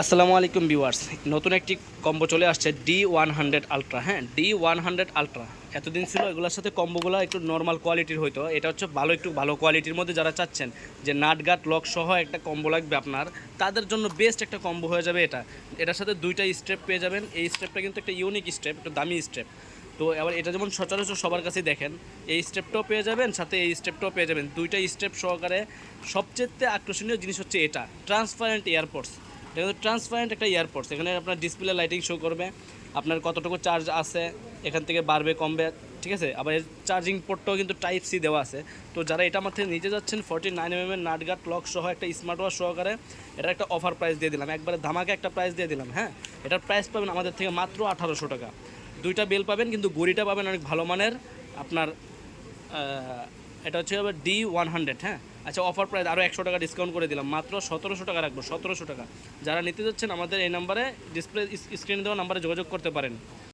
আসসালামু আলাইকুম ভিউয়ার্স, নতুন একটি কম্বো চলে আসছে ডি ওয়ান হান্ড্রেড আলট্রা হ্যাঁ ডি ওয়ান হান্ড্রেড আলট্রা এতদিন ছিল এগুলোর সাথে কম্বোগুলো একটু নর্মাল কোয়ালিটির হইতো। এটা হচ্ছে ভালো, একটু ভালো কোয়ালিটির মধ্যে যারা চাচ্ছেন যে নাটগাট লক সহ একটা কম্বো লাগবে আপনার, তাদের জন্য বেস্ট একটা কম্বো হয়ে যাবে এটা। এটার সাথে দুইটা স্টেপ পেয়ে যাবেন। এই স্টেপটা কিন্তু একটা ইউনিক স্টেপ একটু দামি স্টেপ তো এবার এটা যেমন সচরাচর সবার কাছেই দেখেন, এই স্টেপটাও পেয়ে যাবেন, সাথে এই স্টেপটাও পেয়ে যাবেন। দুইটা স্টেপ সহকারে সবচেয়ে আকর্ষণীয় জিনিস হচ্ছে এটা ট্রান্সপারেন্ট এয়ারপোর্টস এটা ট্রান্সপারেন্ট একটা এয়ারপোর্টস এখানে আপনার ডিসপ্লে লাইটিং শো করবে, আপনার কতটুকু চার্জ আছে, এখান থেকে বাড়বে, কমবে, ঠিক আছে? আবার এর চার্জিং পোর্টটাও কিন্তু টাইপ সি দেওয়া আছে। তো যারা এটা থেকে নিতে যাচ্ছেন ফর্টি নাইন এম এর নাটগাট লক সহ একটা স্মার্ট ওয়াচ সহকারে এটা একটা অফার প্রাইস দিয়ে দিলাম। একবারে ধামাকে একটা প্রাইস দিয়ে দিলাম হ্যাঁ? এটার প্রাইস পাবেন আমাদের থেকে মাত্র আঠারোশো টাকা। দুইটা বেল পাবেন, কিন্তু গড়িটা পাবেন অনেক ভালো মানের, আপনার এটা হচ্ছে ডি ওয়ান হান্ড্রেড হ্যাঁ? আচ্ছা অফার প্রাইস আরও একশো টাকা ডিসকাউন্ট করে দিলাম। মাত্র সতেরোশো টাকা রাখব, সতেরোশো টাকা। যারা নিতে যাচ্ছেন, আমাদের এই নাম্বারে ডিসপ্লে স্ক্রিনে দেওয়া নাম্বারে যোগাযোগ করতে পারেন।